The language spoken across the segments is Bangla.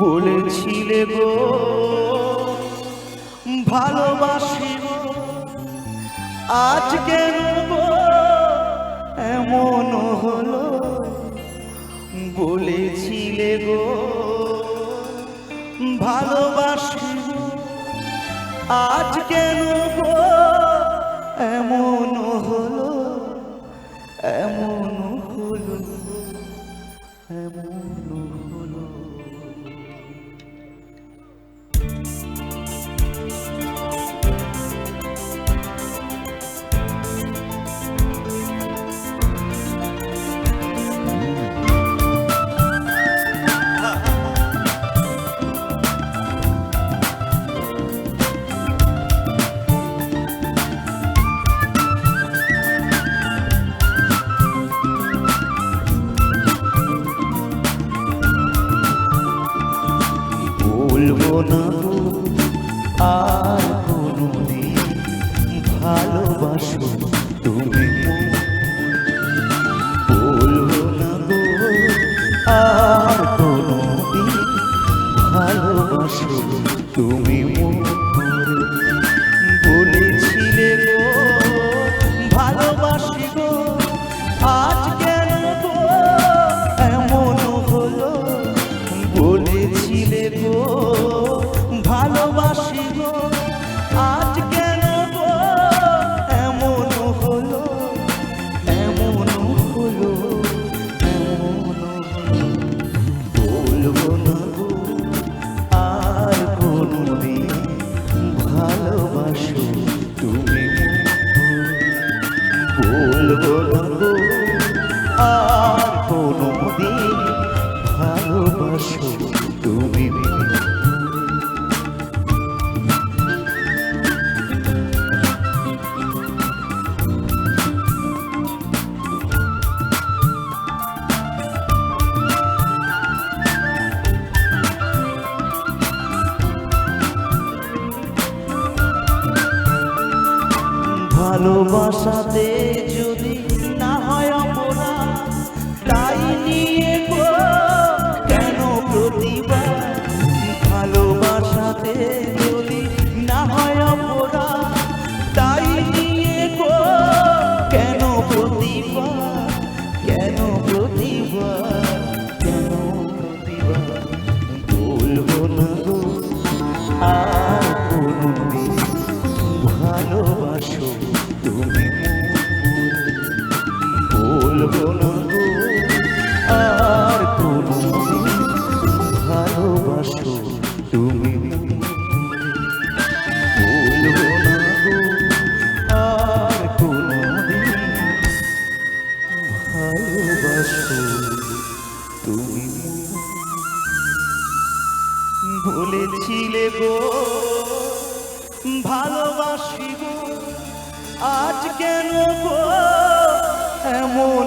বলেছিলে গো ভালোবাসি গো। আজ কেন এমন হলো? বলেছিলে গো ভালোবাসি গো। আজ তুমি ভালোবাসাতে যদি না হয় অপরাধ, তাই নিয়ে কেন প্রতিবাদ? ভালোবাসাতে যদি না হয় অপরাধ, তাই নিয়ে কেন প্রতিবাদ? কেন প্রতিবাদ? কেন প্রতিবাদ? বলব না গো, আর ভালোবাসো। তুমি বলেছিলে গো ভালোবাসি আজ কেন এমন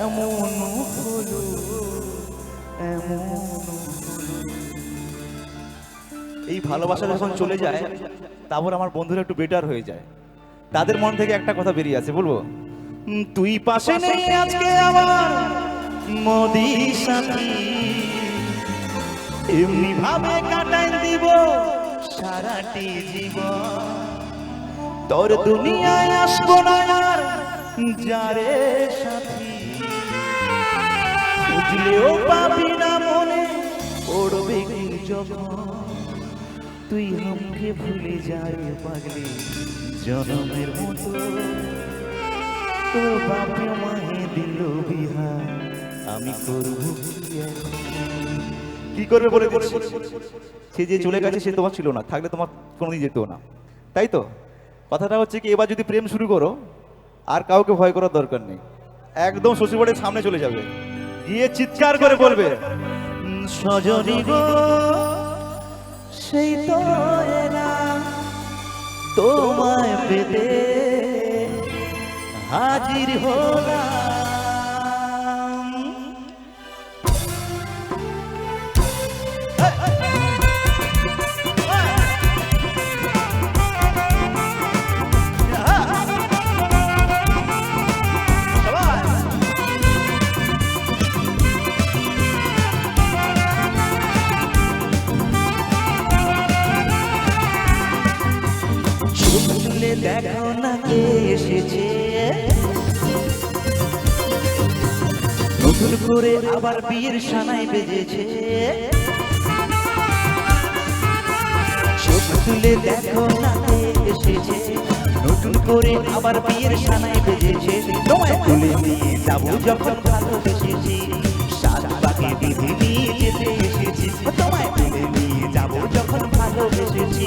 এমন এমন এই ভালোবাসা যখন চলে যায়, তারপর আমার বন্ধুরা একটু বেটার হয়ে যায়। তাদের মন থেকে একটা কথা বেরিয়ে আছে বলব? তুই পাশে নেই আজকে আমার মোদি সাথী। এমনি ভাবে কাটাই দিব সারাটি জীবন। তোর দুনিয়ায় আসব না আর যারে সাথী। খুঁজলেও পাবি না মনে পড়বে যখন। তুই আমাকে ভুলে যাই পাগলি। জনমের মতো তোর বাপে মাহে দিল বিহার। আমি করব কি করবে বলে সে যে চলে গেছে সে তোমার ছিল না। থাকলে তোমার কোনোদিন যেত না। তাই তো? কথাটা হচ্ছে কি এবার যদি প্রেম শুরু করো আর কাউকে ভয় করার দরকার নেই। একদম শ্বশুরবাড়ির সামনে চলে যাবে। গিয়ে চিৎকার করে বলবে সজনী গো সেই তো তোমায় পেতে হাজির হলাম। এসেছে। নতুন করে আবার বিয়ের সানাই বেজেছে। চোখ তুলে দেখো এসেছে। নতুন করে আবার বিয়ের সানাই বেজেছে। তোমায় তুলে নিয়ে যাব যখন ভালোবেসেছি। সাত বিধি নিয়ে যেতে এসেছি। তোমায় তুলে নিয়ে যাব যখন ভালোবেসেছি।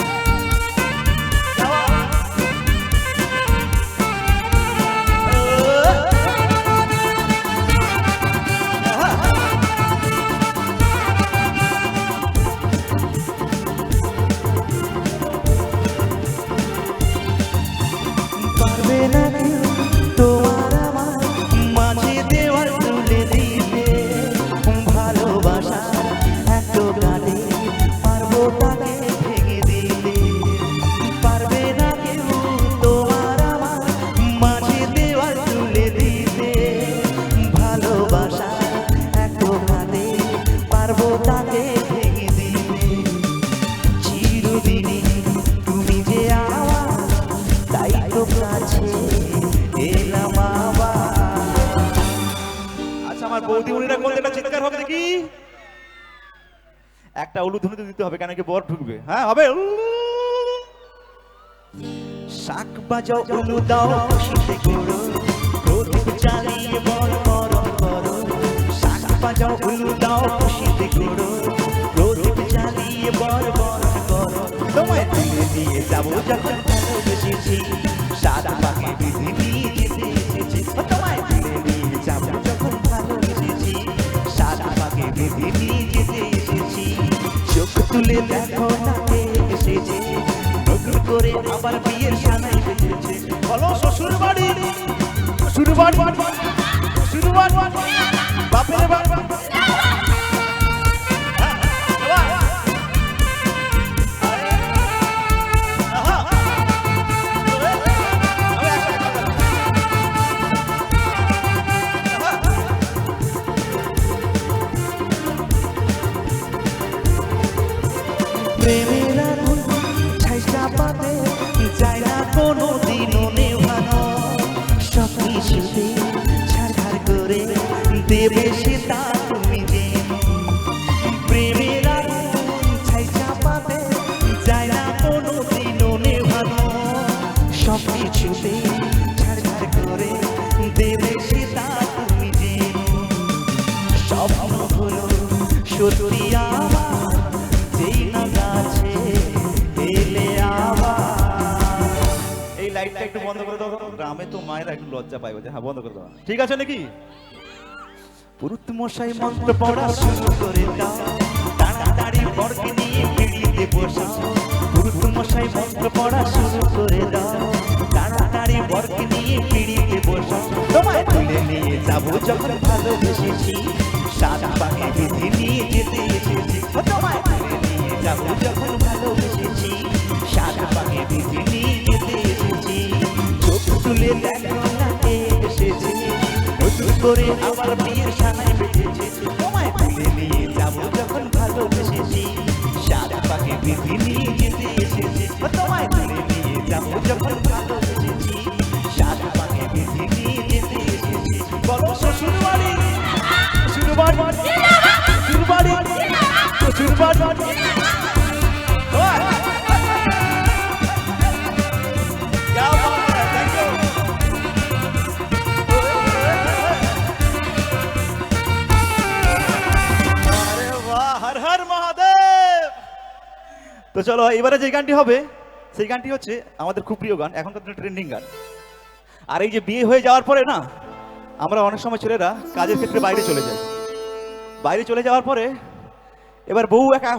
বৌদিমণিরা কোন একটা চিৎকার হবে দেখি? একটা উলুধ্বনি তো দিতে হবে, কেন কি বর ঢুকবে? হ্যাঁ হবে। শাক বাজাও, উলু দাও, খুশিতে করো। প্রদীপ জ্বালিয়ে বল মরণ করো। শাক বাজাও, উলু দাও, খুশিতে করো। প্রদীপ জ্বালিয়ে বল মরণ করো। তোমায় দিয়ে যাব যখন ভালোবেসেছি সাত পাকে বিধি তুলে দেখো কে এসেছে। নতুন করে আবার বিয়ের সানাই বেজেছে বলো শ্বশুর বাড়ি শ্বশুর বাড়ি শ্বশুর বাড়ি বাপের বাড়ি। বন্ধ করে দাও। গ্রামে তো মায়েরা একটু লজ্জা পাইবে যে হ্যাঁ বন্ধ করে দাও। ঠিক আছে নাকি? পুরুত মশাই মন্ত্র পড়া শুরু করে তাড়াতাড়ি বরকে নিয়ে পিড়িতে বসাও পুরুত মশাই মন্ত্র পড়া শুরু করে দাও। তাড়াতাড়ি বরকে নিয়ে পিড়িতে বসাও তোমায় তুলে নিয়ে যাব যখন ভালোবেসেছি। সাত পাকে বিধি নিয়ে যেতে এসেছি। তোমায় তুলে নিয়ে যাব যখন ভালোবেসেছি। দেখো না কে এসেছে নতুন করে আবার বিয়ের সানাই বেজেছে তোমায় তুলে নিয়ে যাব যখন ভালোবেসেছি ভালোবেসেছি তো চলো, এবারে যে গানটি হবে, সেই গানটি হচ্ছে আমাদের খুব প্রিয় গান এখনকার ট্রেন্ডিং গান। আর এই যে বিয়ে হয়ে যাওয়ার পরে না, আমরা অনেক সময় ছেলেরা কাজের ক্ষেত্রে বাইরে চলে যাই। বাইরে চলে যাওয়ার পরে, এবার বউ একা